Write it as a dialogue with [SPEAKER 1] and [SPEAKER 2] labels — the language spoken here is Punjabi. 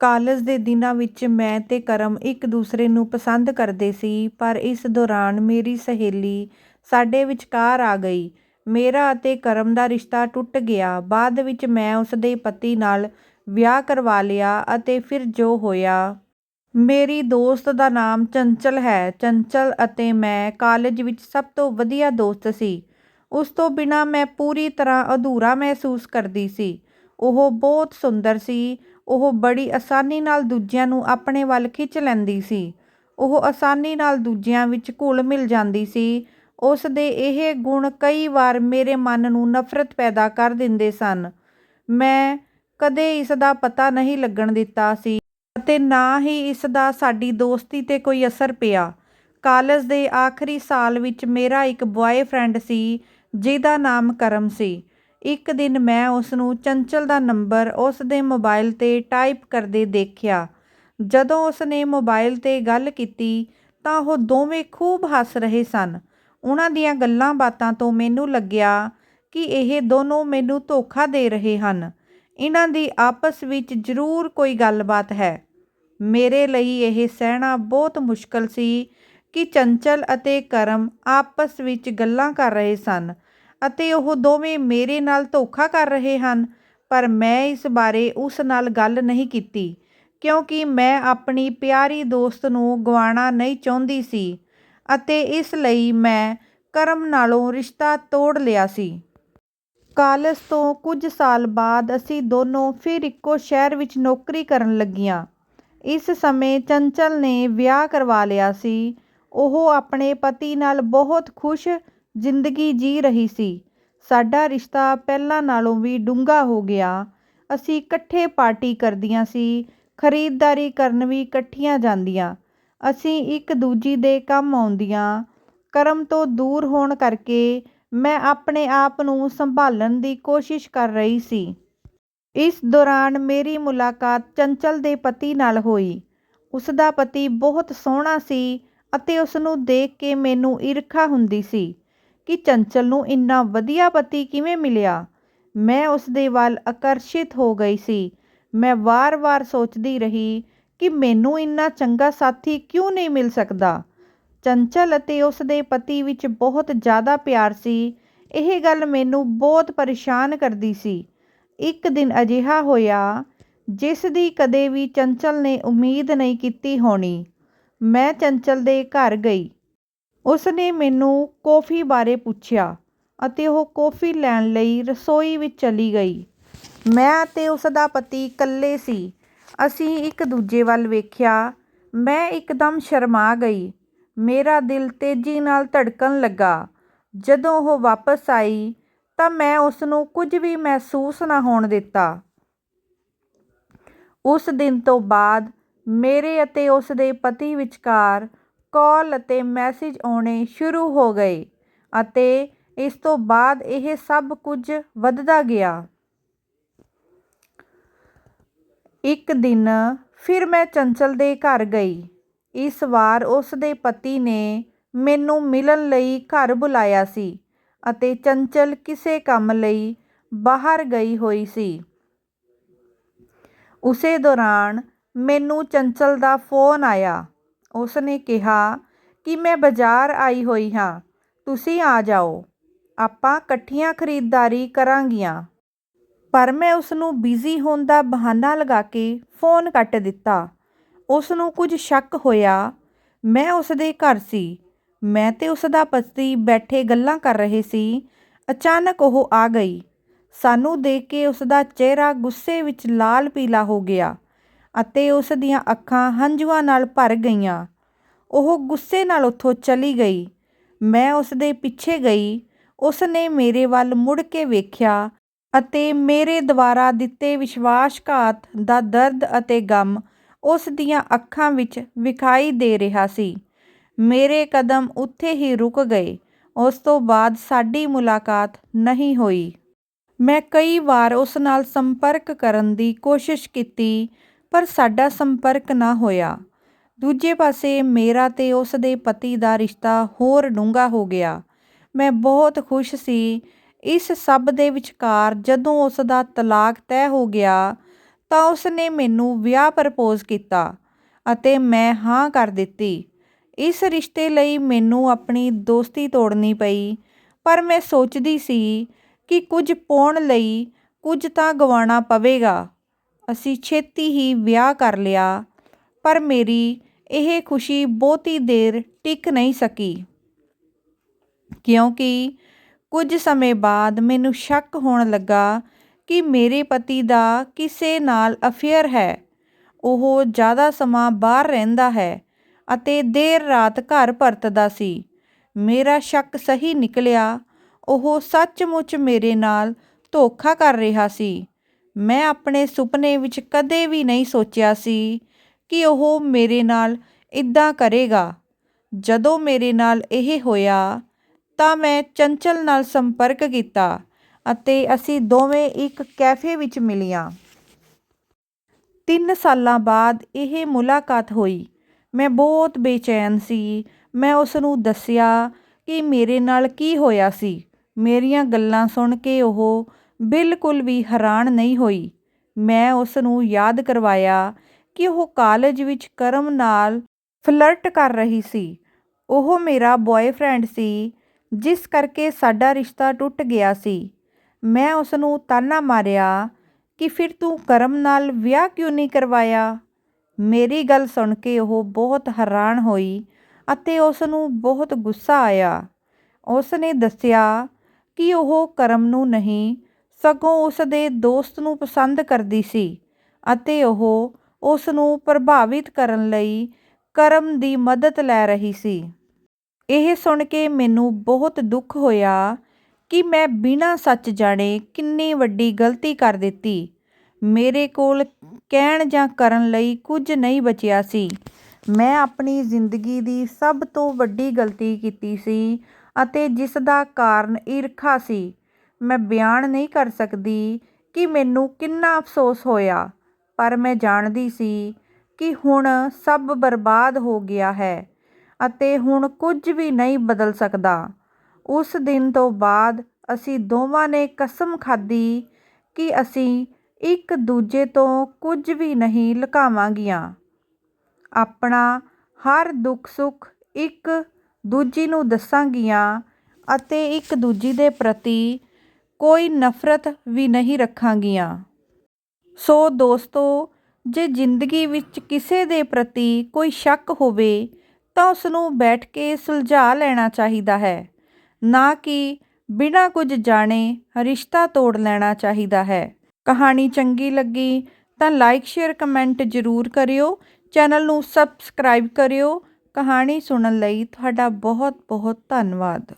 [SPEAKER 1] ਕਾਲਜ ਦੇ ਦਿਨਾਂ ਵਿੱਚ ਮੈਂ ਅਤੇ ਕਰਮ ਇੱਕ ਦੂਸਰੇ ਨੂੰ ਪਸੰਦ ਕਰਦੇ ਸੀ, ਪਰ ਇਸ ਦੌਰਾਨ ਮੇਰੀ ਸਹੇਲੀ ਸਾਡੇ ਵਿਚਕਾਰ ਆ ਗਈ। ਮੇਰਾ ਅਤੇ ਕਰਮ ਦਾ ਰਿਸ਼ਤਾ ਟੁੱਟ ਗਿਆ। ਬਾਅਦ ਵਿੱਚ ਮੈਂ ਉਸਦੇ ਪਤੀ ਨਾਲ ਵਿਆਹ ਕਰਵਾ ਲਿਆ ਅਤੇ ਫਿਰ ਜੋ ਹੋਇਆ। ਮੇਰੀ ਦੋਸਤ ਦਾ ਨਾਮ ਚੰਚਲ ਹੈ। ਚੰਚਲ ਅਤੇ ਮੈਂ ਕਾਲਜ ਵਿੱਚ ਸਭ ਤੋਂ ਵਧੀਆ ਦੋਸਤ ਸੀ। ਉਸ ਤੋਂ ਬਿਨਾਂ ਮੈਂ ਪੂਰੀ ਤਰ੍ਹਾਂ ਅਧੂਰਾ ਮਹਿਸੂਸ ਕਰਦੀ ਸੀ। ਉਹ ਬਹੁਤ ਸੁੰਦਰ ਸੀ। ਉਹ ਬੜੀ ਆਸਾਨੀ ਨਾਲ ਦੂਜਿਆਂ ਨੂੰ ਆਪਣੇ ਵੱਲ ਖਿੱਚ ਲੈਂਦੀ ਸੀ। ਉਹ ਆਸਾਨੀ ਨਾਲ ਦੂਜਿਆਂ ਵਿੱਚ ਘੁਲ ਮਿਲ ਜਾਂਦੀ ਸੀ। ਉਸ ਦੇ ਇਹ ਗੁਣ ਕਈ ਵਾਰ ਮੇਰੇ ਮਨ ਨੂੰ ਨਫ਼ਰਤ ਪੈਦਾ ਕਰ ਦਿੰਦੇ ਸਨ। ਮੈਂ ਕਦੇ ਇਸ ਦਾ ਪਤਾ ਨਹੀਂ ਲੱਗਣ ਦਿੱਤਾ ਸੀ ਅਤੇ ਨਾ ਹੀ ਇਸ ਦਾ ਸਾਡੀ ਦੋਸਤੀ ਤੇ ਕੋਈ ਅਸਰ ਪਿਆ। ਕਾਲਜ ਦੇ ਆਖਰੀ ਸਾਲ ਵਿੱਚ ਮੇਰਾ ਇੱਕ ਬੁਆਏਫ੍ਰੈਂਡ ਸੀ, ਜਿਹਦਾ ਨਾਮ ਕਰਮ ਸੀ। ਇੱਕ ਦਿਨ ਮੈਂ ਉਸ ਨੂੰ ਚੰਚਲ ਦਾ ਨੰਬਰ ਉਸ ਦੇ ਮੋਬਾਈਲ ਤੇ ਟਾਈਪ ਕਰਦੇ ਦੇਖਿਆ। ਜਦੋਂ ਉਸ ਨੇ ਮੋਬਾਈਲ ਤੇ ਗੱਲ ਕੀਤੀ ਤਾਂ ਉਹ ਦੋਵੇਂ ਖੂਬ ਹੱਸ ਰਹੇ ਸਨ। ਉਹਨਾਂ ਦੀਆਂ ਗੱਲਾਂ ਬਾਤਾਂ ਤੋਂ ਮੈਨੂੰ ਲੱਗਿਆ ਕਿ ਇਹ ਦੋਨੋਂ ਮੈਨੂੰ ਧੋਖਾ ਦੇ ਰਹੇ ਹਨ। ਇਹਨਾਂ ਦੀ ਆਪਸ ਵਿੱਚ ਜ਼ਰੂਰ ਕੋਈ ਗੱਲਬਾਤ ਹੈ। ਮੇਰੇ ਲਈ ਇਹ ਸਹਿਣਾ ਬਹੁਤ ਮੁਸ਼ਕਲ ਸੀ ਕਿ ਚੰਚਲ ਅਤੇ ਕਰਮ ਆਪਸ ਵਿੱਚ ਗੱਲਾਂ ਕਰ ਰਹੇ ਸਨ ਅਤੇ ਉਹ ਦੋਵੇਂ ਮੇਰੇ ਨਾਲ ਧੋਖਾ ਕਰ ਰਹੇ ਹਨ, ਪਰ ਮੈਂ ਇਸ ਬਾਰੇ ਉਸ ਨਾਲ ਗੱਲ ਨਹੀਂ ਕੀਤੀ, ਕਿਉਂਕਿ ਮੈਂ ਆਪਣੀ ਪਿਆਰੀ ਦੋਸਤ ਨੂੰ ਗਵਾਉਣਾ ਨਹੀਂ ਚਾਹੁੰਦੀ ਸੀ ਅਤੇ ਇਸ ਲਈ ਮੈਂ ਕਰਮ ਨਾਲੋਂ ਰਿਸ਼ਤਾ ਤੋੜ ਲਿਆ ਸੀ। ਕਾਲਜ ਤੋਂ ਕੁਝ ਸਾਲ ਬਾਅਦ ਅਸੀਂ ਦੋਨੋਂ ਫਿਰ ਇੱਕੋ ਸ਼ਹਿਰ ਵਿੱਚ ਨੌਕਰੀ ਕਰਨ ਲੱਗੀਆਂ। ਇਸ ਸਮੇਂ ਚੰਚਲ ਨੇ ਵਿਆਹ ਕਰਵਾ ਲਿਆ ਸੀ। ਉਹ ਆਪਣੇ ਪਤੀ ਨਾਲ ਬਹੁਤ ਖੁਸ਼ ਜ਼ਿੰਦਗੀ ਜੀ ਰਹੀ ਸੀ। ਸਾਡਾ ਰਿਸ਼ਤਾ ਪਹਿਲਾਂ ਨਾਲੋਂ ਵੀ ਡੂੰਘਾ ਹੋ ਗਿਆ। ਅਸੀਂ ਇਕੱਠੇ ਪਾਰਟੀ ਕਰਦੀਆਂ ਸੀ, ਖਰੀਦਦਾਰੀ ਕਰਨ ਵੀ ਇਕੱਠੀਆਂ ਜਾਂਦੀਆਂ। ਅਸੀਂ ਇੱਕ ਦੂਜੀ ਦੇ ਕੰਮ ਆਉਂਦੀਆਂ। ਕਰਮ ਤੋਂ ਦੂਰ ਹੋਣ ਕਰਕੇ ਮੈਂ ਆਪਣੇ ਆਪ ਨੂੰ ਸੰਭਾਲਣ ਦੀ ਕੋਸ਼ਿਸ਼ ਕਰ ਰਹੀ ਸੀ। ਇਸ ਦੌਰਾਨ ਮੇਰੀ ਮੁਲਾਕਾਤ ਚੰਚਲ ਦੇ ਪਤੀ ਨਾਲ ਹੋਈ। ਉਸਦਾ ਪਤੀ ਬਹੁਤ ਸੋਹਣਾ ਸੀ ਅਤੇ ਉਸ ਨੂੰ ਦੇਖ ਕੇ ਮੈਨੂੰ ਈਰਖਾ ਹੁੰਦੀ ਸੀ ਕਿ ਚੰਚਲ ਨੂੰ ਇੰਨਾ ਵਧੀਆ ਪਤੀ ਕਿਵੇਂ ਮਿਲਿਆ। ਮੈਂ ਉਸਦੇ ਵੱਲ ਆਕਰਸ਼ਿਤ ਹੋ ਗਈ ਸੀ। ਮੈਂ ਵਾਰ-ਵਾਰ ਸੋਚਦੀ ਰਹੀ ਕਿ ਮੈਨੂੰ ਇੰਨਾ ਚੰਗਾ ਸਾਥੀ ਕਿਉਂ ਨਹੀਂ ਮਿਲ ਸਕਦਾ। ਚੰਚਲ ਅਤੇ ਉਸਦੇ ਪਤੀ ਵਿੱਚ ਬਹੁਤ ਜ਼ਿਆਦਾ ਪਿਆਰ ਸੀ। ਇਹ ਗੱਲ ਮੈਨੂੰ ਬਹੁਤ ਪਰੇਸ਼ਾਨ ਕਰਦੀ ਸੀ। ਇੱਕ ਦਿਨ ਅਜਿਹਾ ਹੋਇਆ, ਜਿਸ ਦੀ ਕਦੇ ਵੀ ਚੰਚਲ ਨੇ ਉਮੀਦ ਨਹੀਂ ਕੀਤੀ ਹੋਣੀ। ਮੈਂ ਚੰਚਲ ਦੇ ਘਰ ਗਈ। ਉਸ ਨੇ ਮੈਨੂੰ ਕੌਫੀ ਬਾਰੇ ਪੁੱਛਿਆ ਅਤੇ ਉਹ ਕੌਫੀ ਲੈਣ ਲਈ ਰਸੋਈ ਵਿੱਚ ਚਲੀ ਗਈ। ਮੈਂ ਅਤੇ ਉਸਦਾ ਪਤੀ ਇਕੱਲੇ ਸੀ। ਅਸੀਂ ਇੱਕ ਦੂਜੇ ਵੱਲ ਵੇਖਿਆ। ਮੈਂ ਇੱਕਦਮ ਸ਼ਰਮਾ ਗਈ। ਮੇਰਾ ਦਿਲ ਤੇਜ਼ੀ ਨਾਲ ਧੜਕਣ ਲੱਗਾ। ਜਦੋਂ ਉਹ ਵਾਪਸ ਆਈ ਤਾਂ ਮੈਂ ਉਸਨੂੰ ਕੁਝ ਵੀ ਮਹਿਸੂਸ ਨਾ ਹੋਣ ਦਿੱਤਾ। ਉਸ ਦਿਨ ਤੋਂ ਬਾਅਦ ਮੇਰੇ ਅਤੇ ਉਸਦੇ ਪਤੀ ਵਿਚਕਾਰ ਕਾਲ ਅਤੇ ਮੈਸੇਜ ਆਉਣੇ ਸ਼ੁਰੂ ਹੋ ਗਏ ਅਤੇ ਇਸ ਤੋਂ ਬਾਅਦ ਇਹ ਸਭ ਕੁਝ ਵੱਧਦਾ ਗਿਆ। ਇੱਕ ਦਿਨ ਫਿਰ ਮੈਂ ਚੰਚਲ ਦੇ ਘਰ ਗਈ। ਇਸ ਵਾਰ ਉਸ ਦੇ ਪਤੀ ਨੇ ਮੈਨੂੰ ਮਿਲਣ ਲਈ ਘਰ ਬੁਲਾਇਆ ਸੀ ਅਤੇ ਚੰਚਲ ਕਿਸੇ ਕੰਮ ਲਈ ਬਾਹਰ ਗਈ ਹੋਈ ਸੀ। ਉਸੇ ਦੌਰਾਨ ਮੈਨੂੰ ਚੰਚਲ ਦਾ ਫੋਨ ਆਇਆ। ਉਸ ਨੇ ਕਿਹਾ ਕਿ ਮੈਂ ਬਾਜ਼ਾਰ ਆਈ ਹੋਈ ਹਾਂ, ਤੁਸੀਂ ਆ ਜਾਓ, ਆਪਾਂ ਇਕੱਠੀਆਂ ਖਰੀਦਦਾਰੀ ਕਰਾਂਗੀਆਂ। ਪਰ ਮੈਂ ਉਸ ਨੂੰ ਬਿਜ਼ੀ ਹੋਣ ਦਾ ਬਹਾਨਾ ਲਗਾ ਕੇ ਫੋਨ ਕੱਟ ਦਿੱਤਾ। ਉਸ ਨੂੰ ਕੁਝ ਸ਼ੱਕ ਹੋਇਆ। ਮੈਂ ਉਸਦੇ ਘਰ ਸੀ। ਮੈਂ ਤੇ ਉਸਦਾ ਪਤੀ ਬੈਠੇ ਗੱਲਾਂ ਕਰ ਰਹੇ ਸੀ। ਅਚਾਨਕ ਉਹ ਆ ਗਈ। ਸਾਨੂੰ ਦੇਖ ਕੇ ਉਸਦਾ ਚਿਹਰਾ ਗੁੱਸੇ ਵਿੱਚ ਲਾਲ-ਪੀਲਾ ਹੋ ਗਿਆ ਅਤੇ ਉਸ ਦੀਆਂ ਅੱਖਾਂ ਹੰਝੂਆਂ ਨਾਲ ਭਰ ਗਈਆਂ। ਉਹ ਗੁੱਸੇ ਨਾਲ ਉੱਥੋਂ ਚਲੀ ਗਈ। ਮੈਂ ਉਸਦੇ ਪਿੱਛੇ ਗਈ। ਉਸ ਨੇ ਮੇਰੇ ਵੱਲ ਮੁੜ ਕੇ ਵੇਖਿਆ ਅਤੇ ਮੇਰੇ ਦੁਆਰਾ ਦਿੱਤੇ ਵਿਸ਼ਵਾਸਘਾਤ ਦਾ ਦਰਦ ਅਤੇ ਗ਼ਮ ਉਸ ਦੀਆਂ ਅੱਖਾਂ ਵਿੱਚ ਵਿਖਾਈ ਦੇ ਰਿਹਾ ਸੀ। ਮੇਰੇ ਕਦਮ ਉੱਥੇ ਹੀ ਰੁਕ ਗਏ। ਉਸ ਤੋਂ ਬਾਅਦ ਸਾਡੀ ਮੁਲਾਕਾਤ ਨਹੀਂ ਹੋਈ। ਮੈਂ ਕਈ ਵਾਰ ਉਸ ਨਾਲ ਸੰਪਰਕ ਕਰਨ ਦੀ ਕੋਸ਼ਿਸ਼ ਕੀਤੀ ਪਰ ਸਾਡਾ ਸੰਪਰਕ ਨਾ ਹੋਇਆ। ਦੂਜੇ ਪਾਸੇ ਮੇਰਾ ਤੇ ਉਸਦੇ ਪਤੀ ਦਾ ਰਿਸ਼ਤਾ ਹੋਰ ਡੂੰਘਾ ਹੋ ਗਿਆ। ਮੈਂ ਬਹੁਤ ਖੁਸ਼ ਸੀ। ਇਸ ਸਭ ਦੇ ਵਿਚਕਾਰ ਜਦੋਂ ਉਸ ਦਾ ਤਲਾਕ ਤੈਅ ਹੋ ਗਿਆ, ਤਾਂ ਉਸ ਨੇ ਮੈਨੂੰ ਵਿਆਹ ਪ੍ਰਪੋਜ਼ ਕੀਤਾ ਅਤੇ ਮੈਂ ਹਾਂ ਕਰ ਦਿੱਤੀ ਇਸ ਰਿਸ਼ਤੇ ਲਈ ਮੈਨੂੰ ਆਪਣੀ ਦੋਸਤੀ ਤੋੜਨੀ ਪਈ, ਪਰ ਮੈਂ ਸੋਚਦੀ ਸੀ ਕਿ ਕੁਝ ਪਾਉਣ ਲਈ ਕੁਝ ਤਾਂ ਗਵਾਉਣਾ ਪਵੇਗਾ ਅਸੀਂ ਛੇਤੀ ਹੀ ਵਿਆਹ ਕਰ ਲਿਆ, ਪਰ ਮੇਰੀ ਇਹ ਖੁਸ਼ੀ ਬਹੁਤੀ ਦੇਰ ਟਿਕ ਨਹੀਂ ਸਕੀ। ਕਿਉਂਕਿ ਕੁਝ ਸਮੇਂ ਬਾਅਦ ਮੈਨੂੰ ਸ਼ੱਕ ਹੋਣ ਲੱਗਾ ਕਿ ਮੇਰੇ ਪਤੀ ਦਾ ਕਿਸੇ ਨਾਲ ਅਫੇਅਰ ਹੈ। ਉਹ ਜ਼ਿਆਦਾ ਸਮਾਂ ਬਾਹਰ ਰਹਿੰਦਾ ਹੈ ਅਤੇ ਦੇਰ ਰਾਤ ਘਰ ਪਰਤਦਾ ਸੀ। ਮੇਰਾ ਸ਼ੱਕ ਸਹੀ ਨਿਕਲਿਆ, ਉਹ ਸੱਚਮੁੱਚ ਮੇਰੇ ਨਾਲ ਧੋਖਾ ਕਰ ਰਿਹਾ ਸੀ। ਮੈਂ ਆਪਣੇ ਸੁਪਨੇ ਵਿੱਚ ਕਦੇ ਵੀ ਨਹੀਂ ਸੋਚਿਆ ਸੀ ਕਿ ਉਹ ਮੇਰੇ ਨਾਲ ਇੱਦਾਂ ਕਰੇਗਾ। ਜਦੋਂ ਮੇਰੇ ਨਾਲ ਇਹ ਹੋਇਆ ਤਾਂ ਮੈਂ ਚੰਚਲ ਨਾਲ ਸੰਪਰਕ ਕੀਤਾ ਅਤੇ ਅਸੀਂ ਦੋਵੇਂ ਇੱਕ ਕੈਫੇ ਵਿੱਚ ਮਿਲੀਆਂ। ਤਿੰਨ ਸਾਲਾਂ ਬਾਅਦ ਇਹ ਮੁਲਾਕਾਤ ਹੋਈ। ਮੈਂ ਬਹੁਤ ਬੇਚੈਨ ਸੀ। ਮੈਂ ਉਸ ਨੂੰ ਦੱਸਿਆ ਕਿ ਮੇਰੇ ਨਾਲ ਕੀ ਹੋਇਆ ਸੀ। ਮੇਰੀਆਂ ਗੱਲਾਂ ਸੁਣ ਕੇ ਉਹ ਬਿਲਕੁਲ ਵੀ ਹੈਰਾਨ ਨਹੀਂ ਹੋਈ। ਮੈਂ ਉਸ ਨੂੰ ਯਾਦ ਕਰਵਾਇਆ ਕਿ ਉਹ ਕਾਲਜ ਵਿੱਚ ਕਰਮ ਨਾਲ ਫਲਰਟ ਕਰ ਰਹੀ ਸੀ। ਉਹ ਮੇਰਾ ਬॉयਫ੍ਰੈਂਡ ਸੀ, ਜਿਸ ਕਰਕੇ ਸਾਡਾ ਰਿਸ਼ਤਾ ਟੁੱਟ ਗਿਆ ਸੀ। ਮੈਂ ਉਸ ਨੂੰ ਤਾਨਾ ਮਾਰਿਆ ਕਿ ਫਿਰ ਤੂੰ ਕਰਮ ਨਾਲ ਵਿਆਹ ਕਿਉਂ ਨਹੀਂ ਕਰਵਾਇਆ? ਮੇਰੀ ਗੱਲ ਸੁਣ ਕੇ ਉਹ ਬਹੁਤ ਹੈਰਾਨ ਹੋਈ ਅਤੇ ਉਸ ਨੂੰ ਬਹੁਤ ਗੁੱਸਾ ਆਇਆ। ਉਸ ਨੇ ਦੱਸਿਆ ਕਿ ਉਹ ਕਰਮ ਨੂੰ ਨਹੀਂ ਸਗੋਂ ਉਸ ਦੇ ਦੋਸਤ ਨੂੰ ਪਸੰਦ ਕਰਦੀ ਸੀ ਅਤੇ ਉਹ ਉਸ ਨੂੰ ਪ੍ਰਭਾਵਿਤ ਕਰਨ ਲਈ ਕਰਮ ਦੀ ਮਦਦ ਲੈ ਰਹੀ ਸੀ। ਇਹ ਸੁਣ ਕੇ ਮੈਨੂੰ ਬਹੁਤ ਦੁੱਖ ਹੋਇਆ ਕਿ ਮੈਂ ਬਿਨਾਂ ਸੱਚ ਜਾਣੇ ਕਿੰਨੀ ਵੱਡੀ ਗਲਤੀ ਕਰ ਦਿੱਤੀ। ਮੇਰੇ ਕੋਲ ਕਹਿਣ ਜਾਂ ਕਰਨ ਲਈ ਕੁਝ ਨਹੀਂ ਬਚਿਆ ਸੀ। ਮੈਂ ਆਪਣੀ ਜ਼ਿੰਦਗੀ ਦੀ ਸਭ ਤੋਂ ਵੱਡੀ ਗਲਤੀ ਕੀਤੀ ਸੀ ਅਤੇ ਜਿਸ ਦਾ ਕਾਰਨ ਈਰਖਾ ਸੀ। ਮੈਂ ਬਿਆਨ ਨਹੀਂ ਕਰ ਸਕਦੀ ਕਿ ਮੈਨੂੰ ਕਿੰਨਾ ਅਫਸੋਸ ਹੋਇਆ। ਪਰ ਮੈਂ ਜਾਣਦੀ ਸੀ ਕਿ ਹੁਣ ਸਭ ਬਰਬਾਦ ਹੋ ਗਿਆ ਹੈ ਅਤੇ ਹੁਣ ਕੁਝ ਵੀ ਨਹੀਂ ਬਦਲ ਸਕਦਾ। ਉਸ ਦਿਨ ਤੋਂ ਬਾਅਦ ਅਸੀਂ ਦੋਵਾਂ ਨੇ ਕਸਮ ਖਾਧੀ ਕਿ ਅਸੀਂ ਇੱਕ ਦੂਜੇ ਤੋਂ ਕੁਝ ਵੀ ਨਹੀਂ ਲੁਕਾਵਾਂਗੀਆਂ। ਆਪਣਾ ਹਰ ਦੁੱਖ ਸੁੱਖ ਇੱਕ ਦੂਜੀ ਨੂੰ ਦੱਸਾਂਗੀਆਂ ਅਤੇ ਇੱਕ ਦੂਜੀ ਦੇ ਪ੍ਰਤੀ ਕੋਈ ਨਫ਼ਰਤ ਵੀ ਨਹੀਂ ਰੱਖਾਂਗੀਆਂ। ਸੋ ਦੋਸਤੋ, ਜੇ ਜ਼ਿੰਦਗੀ ਵਿੱਚ ਕਿਸੇ ਦੇ ਪ੍ਰਤੀ ਕੋਈ ਸ਼ੱਕ ਹੋਵੇ, ਤਾਂ ਉਸ ਨੂੰ ਬੈਠ ਕੇ ਸੁਲਝਾ ਲੈਣਾ ਚਾਹੀਦਾ ਹੈ। ਨਾ ਕਿ ਬਿਨਾਂ ਕੁਝ ਜਾਣੇ ਰਿਸ਼ਤਾ ਤੋੜ ਲੈਣਾ ਚਾਹੀਦਾ ਹੈ। ਕਹਾਣੀ ਚੰਗੀ ਲੱਗੀ ਤਾਂ ਲਾਈਕ, ਸ਼ੇਅਰ, ਕਮੈਂਟ ਜ਼ਰੂਰ ਕਰਿਓ। ਚੈਨਲ ਨੂੰ ਸਬਸਕ੍ਰਾਈਬ ਕਰਿਓ। ਕਹਾਣੀ ਸੁਣਨ ਲਈ ਤੁਹਾਡਾ ਬਹੁਤ ਬਹੁਤ ਧੰਨਵਾਦ।